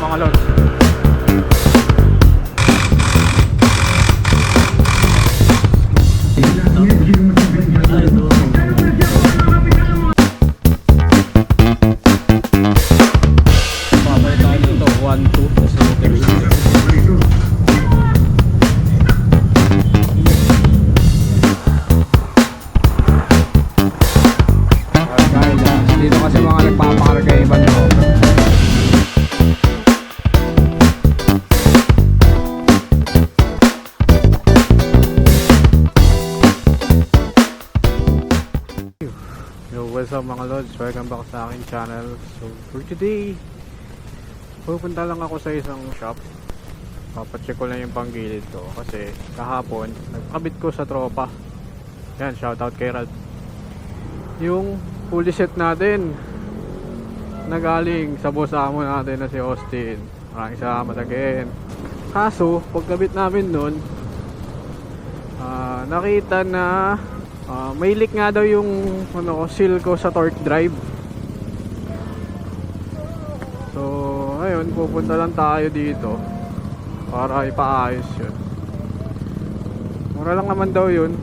mga lods. Channel. So, for today, pupunta lang ako sa isang shop. Papacheck ko lang yung panggilid ko kasi kahapon, nagkabit ko sa tropa. Yan, shoutout kay Ralph. Yung fully set natin na galing sa boss amo natin na si Austin. Maraming salamat again. Kaso, pagkabit namin nun, ah, nakita na ah, may leak nga daw yung ano, seal ko sa torque drive. Ayun, pupunta lang tayo dito para ipaayos yun. Mura lang naman daw yun.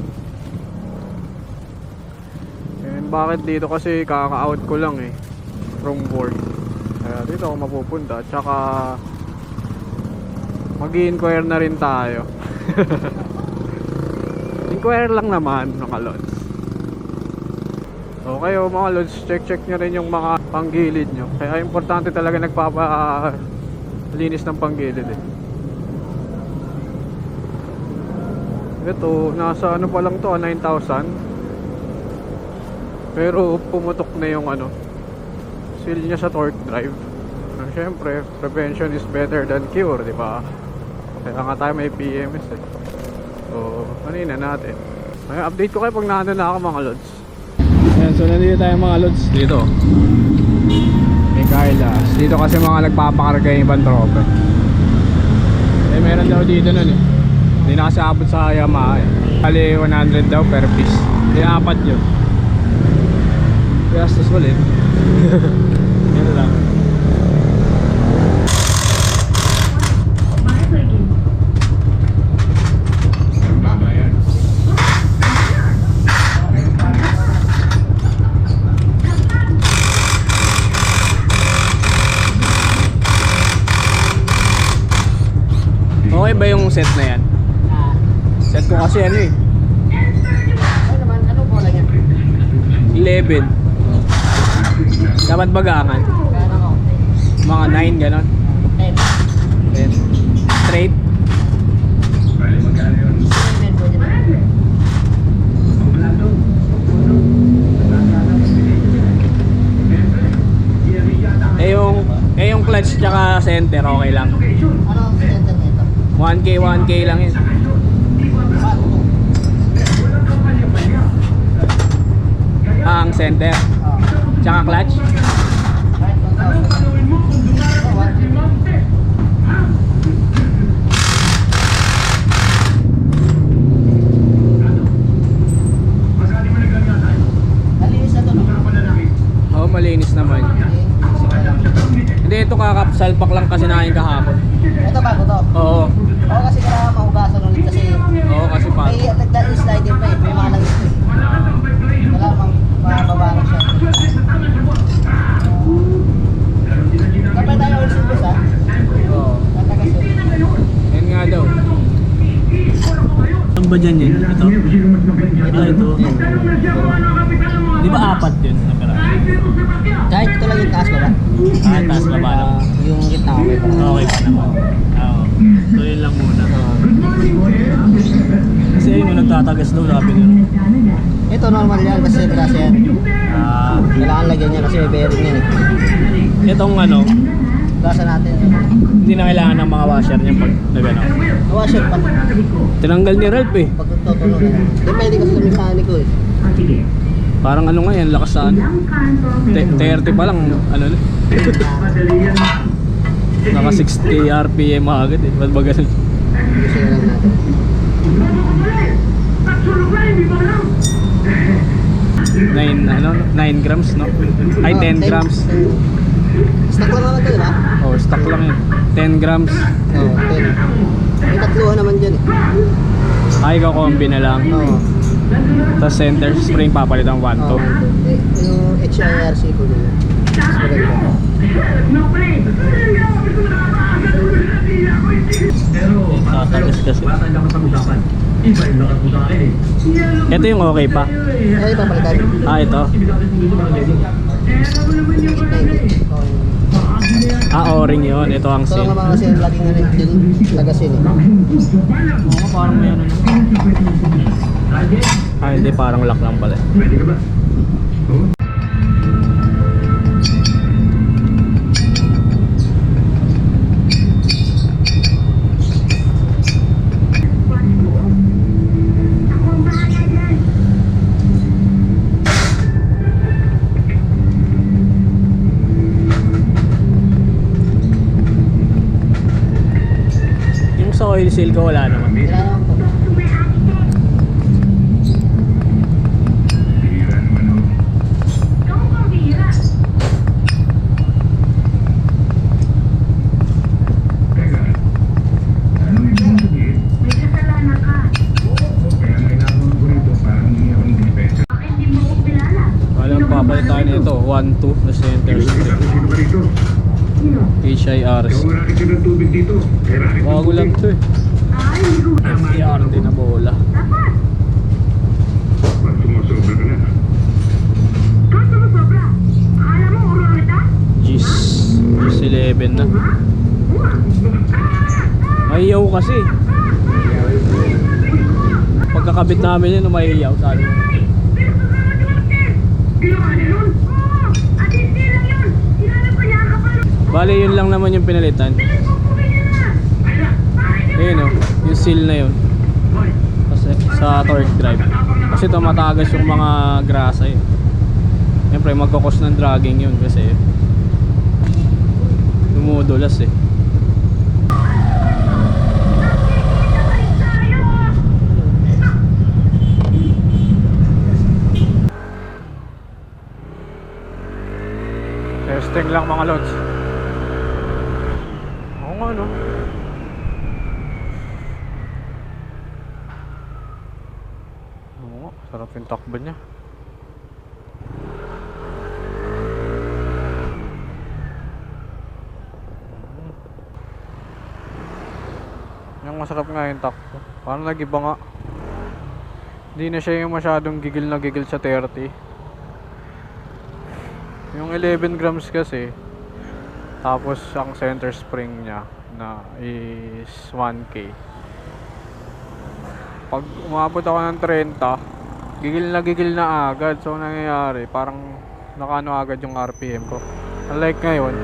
And bakit dito kasi kaka-out ko lang eh from work. Kaya dito ako mapupunta. Tsaka mag inquire na rin tayo. inquire lang naman mga lods. So kayo mga lods, check-check nyo rin yung mga panggilid nyo. Kaya importante talaga nagpapa linis ng panggilid eh. Ito, nasa ano pa lang to, ah, 9,000. Pero pumutok na yung ano, seal niya sa torque drive. Uh, Siyempre, prevention is better than cure, di ba? Kaya nga tayo may PMS eh. So, kanina natin. May update ko kayo pag nando na ako mga lods. Ayan, so nandito tayo mga lods. Dito. May Kailas. Dito kasi mga nagpapakarga yung ibang tropa. Eh, meron daw dito nun eh. Hindi na kasi abot sa Yamaha eh. Kali 100 daw per piece. Hindi apat yun. Gastos ulit. set na yan? Set ko kasi ano eh. Ano naman, ano bola niya? 11. Dapat bagangan. Mga 9 ganon. 10. 10. Straight. Eh yung, eh yung clutch tsaka center okay lang. Ano center? 1K, 1K lang yun. To. Ang center. Tsaka clutch. Right, 1,000. Oh, 1,000. Nalinis na to, no? Oo, malinis naman. Hindi, ito kakapsalpak lang kasi namin kahapon. Ito bago to. Oo. Oo, kasi kailangan mahugasan ulit kasi Oo, kasi pa. may nagda-slide pa eh. May mga langis eh. Kailangan mababaran siya. Kapag tayo ulit silbos ha? Oo. Tatagas yun. Yan nga daw. Ano ba dyan yun? Ito? Ah, ito. Di ba apat yun? na Nagtatagas daw sabi nila. Ito normal yan kasi braso yan. Ah, Kailangan lagyan niya kasi may bearing yan eh. itong ano, Braso natin. hindi na kailangan ng mga washer niya pag nagano. Washer pa. Tinanggal ni Ralph eh. Pag tutulong na. Depende kasi sa mekaniko eh. Parang ano nga yan, lakas saan. 30 pa lang, ano na. Naka 60 RPM agad eh. Ba't ba ganun? Gusto na lang natin. 9, ano, 9 grams, no? Ay, Oh, 10 grams. Stock lang naman ito, di ba? Oh, stock lang yun. 10 grams. Oo, 10. May tatluhan naman dyan eh. Ay, kombi na lang. Oo. Tapos center spring papalitan 1 to. Oo. Yung HIRC ko nila. Mas maganda. Tatagas kasi. Ito yung okay pa. Ay, papalitan. Ah, ito. 890. Oo. Ah, o-ring yun. Ito ang Ito lang sin. naman kasi laging rin din lagasin eh. Oo, parang may ano. Ah, hindi. Parang lock lang pala. Yung sa 7 na. Mahiyaw kasi. Pagkakabit namin yun umahiyaw sabi ko bali yun lang naman yung pinalitan. Ayun o yung seal na yun. Kasi sa torque drive. Kasi tumatagas yung mga grasa yun siyempre magkakos ng dragging yun kasi dumudulas eh. Testing lang mga lods. Oo nga no. Oo nga, sarap yung takbo niya. Masarap nga yung takbo. Parang nag-iba nga. Hindi na siya yung masyadong gigil na gigil sa 30. Yung 11 grams kasi, tapos ang center spring niya na is 1K. Pag umabot ako ng 30, gigil na gigil na agad. So, nangyayari, parang nakano agad yung RPM ko. Unlike ngayon,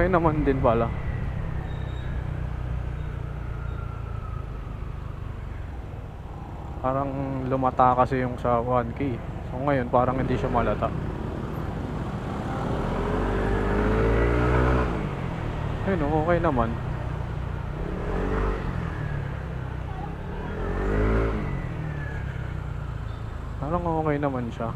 okay naman din pala. Parang lumata kasi yung sa 1K. So ngayon parang hindi siya malata. Ayun, oh, okay naman. Parang okay naman siya.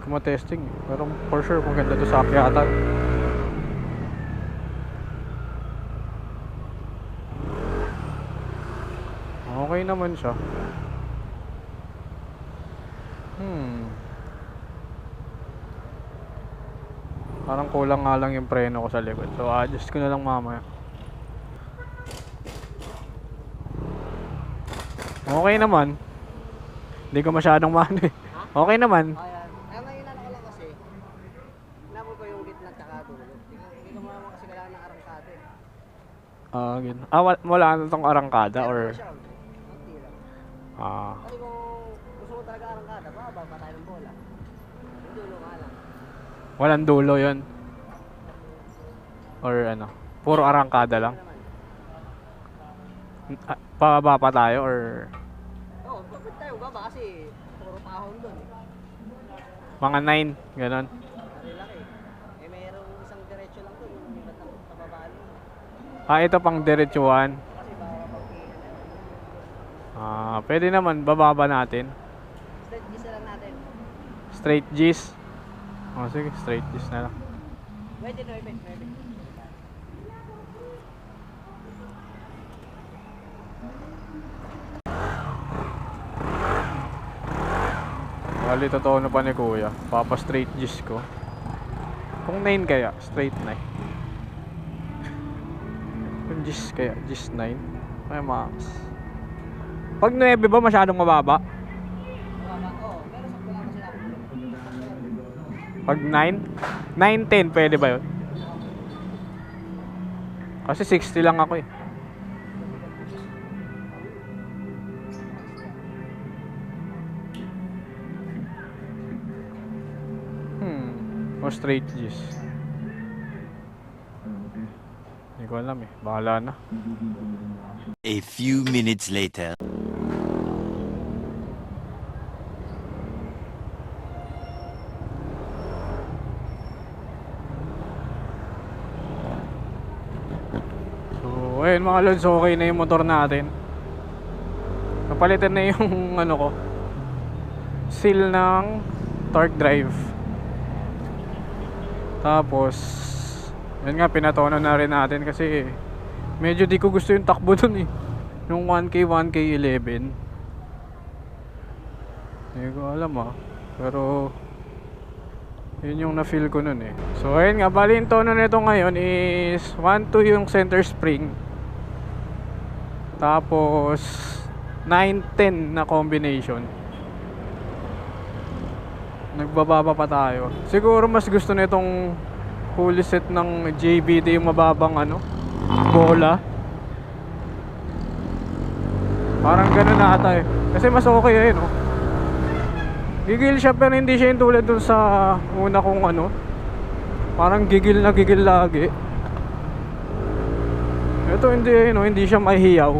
Hindi ko ma-testing. eh. Pero for sure maganda to sa akyatan. Okay naman siya. Hmm. Parang kulang nga lang yung preno ko sa likod. So, adjust ko na lang mamaya. Okay naman. Hindi ko masyadong mano eh. Okay naman. Ayan. Kaya may inano ko lang kasi, inabo ko yung gitna tsaka dulo. Hindi ko- Hindi ko naman kasi kailangan ng arangkada eh. Ah, ganun. Ah, wala, wala na tong arangkada or... Ah, Kasi kung gusto mo talaga arangkada, bababa pa tayo ng bola. Yung dulo nga lang. walang dulo yon Or ano, puro arangkada lang. Ah, Pababa pa tayo or Oo, bakit tayo baba kasi puro tahon doon eh. mga 9, ganun. Laki-laki. Eh mayroong isang diretso lang doon, yung iba't ang pababaan mo. Ah, ito pang diretsuhan. Ah, pwede naman, bababa natin. straight gisa lang natin. Straight G's. Oh, sige, straight G's na lang. Pwede no, pwede, pwede. Bali, totoo na pa ni Kuya. Papa straight G's ko. Kung 9 kaya, straight 9. G's kaya, G's 9. Ay, max. Pag 9 ba masyadong mababa? Pag 9? 9, 10, pwede ba yun? Kasi 60 lang ako eh. Hmm. O straight G's. Ko alam eh. Bahala na. A few minutes later. So, ayun mga lods, okay na yung motor natin. Napalitan na yung ano ko. Seal ng torque drive. Tapos, yun nga, pinatono na rin natin kasi medyo di ko gusto yung takbo dun eh. Yung 1K, 1K 11. Hindi ko alam ah. Pero, yun yung na-feel ko nun eh. So, ayun nga, bali yung tono nito ngayon is 1-2 yung center spring. Tapos, 9-10 na combination. Nagbababa pa tayo. Siguro mas gusto nitong fully set ng JBT yung mababang ano, bola. Parang ganun na ata eh. Kasi mas okay eh, no? Gigil siya pero hindi siya yung tulad dun sa una kong ano. Parang gigil na gigil lagi. Ito hindi eh, no? Hindi siya mahihiyaw.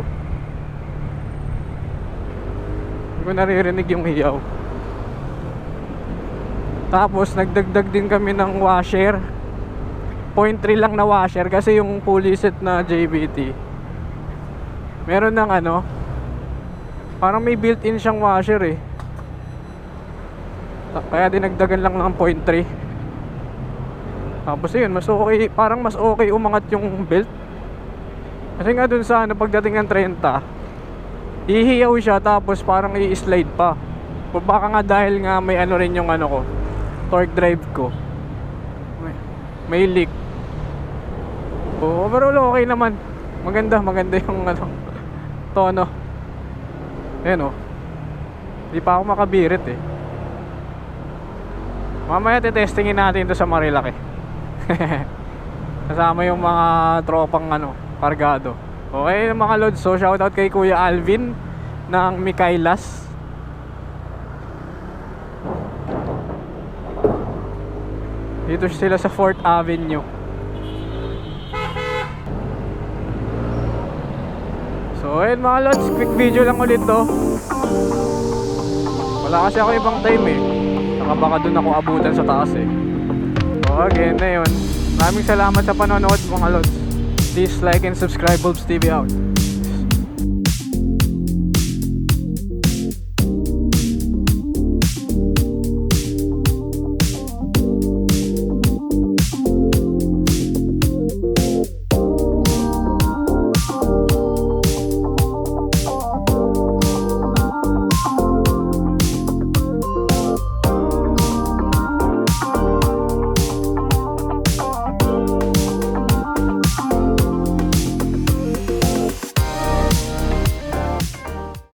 Hindi ko naririnig yung hiyaw. Tapos nagdagdag din kami ng washer. 0.3 lang na washer kasi yung fully set na JBT. Meron ng ano, parang may built-in siyang washer eh. Kaya dinagdagan lang ng 0.3. Tapos yun, mas okay, parang mas okay umangat yung belt. Kasi nga dun sa ano, pagdating ng 30, ihiyaw siya tapos parang i-slide pa. O Baka nga dahil nga may ano rin yung ano ko, torque drive ko. May leak. O, overall okay naman. Maganda, maganda yung ano, tono. Ayan o. Di pa ako makabirit eh. Mamaya titestingin natin ito sa Marilaki. Kasama yung mga tropang ano, kargado. Okay mga lods, so shoutout kay Kuya Alvin ng Mikailas. Dito sila sa 4th Avenue. So ayun mga lods, quick video lang ulit to. Wala kasi ako ibang time eh. Saka baka dun ako abutan sa taas eh. So again na yun. Maraming salamat sa panonood mga lods. Please like and subscribe Bulbs TV out.